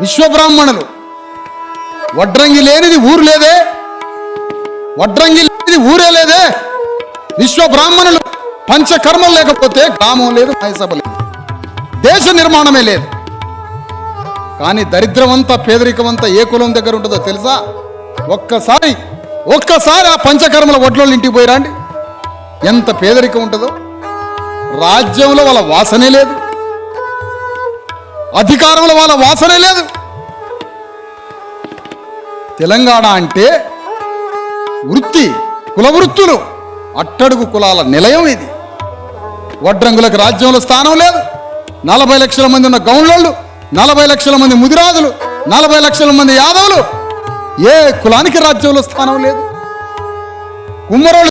విశ్వబ్రాహ్మణులు. వడ్రంగి లేనిది ఊరు లేదే. వడ్రంగి లేనిది ఊరే లేదే. విశ్వబ్రాహ్మణులు పంచకర్మలు లేకపోతే గ్రామం లేదు మహసభ లేదు. దేశ నిర్మాణమే లేదు. కానీ దరిద్రమంతా పేదరికమంతా ఏ కులం దగ్గర ఉంటుందో తెలుసా? ఒక్కసారి ఒక్కసారి ఆ పంచకర్మల వడ్లోళ్ళు ఇంటికి పోయిరండి ఎంత పేదరికం ఉంటుందో. రాజ్యంలో వాళ్ళ వాసనే లేదు. అధికారంలో వాళ్ళ వాసనే లేదు. తెలంగాణ అంటే వృత్తి కుల వృత్తులు. అట్టడుగు కులాల నిలయం ఇది. వడ్రంగులకు రాజ్యంలో స్థానం లేదు. నలభై లక్షల మంది ఉన్న గౌండ్లోళ్ళు నలభై లక్షల మంది ముదిరాజులు నలభై లక్షల మంది యాదవులు ఏ కులానికి రాజ్యంలో స్థానం లేదు. కుమ్మరోళ్ళు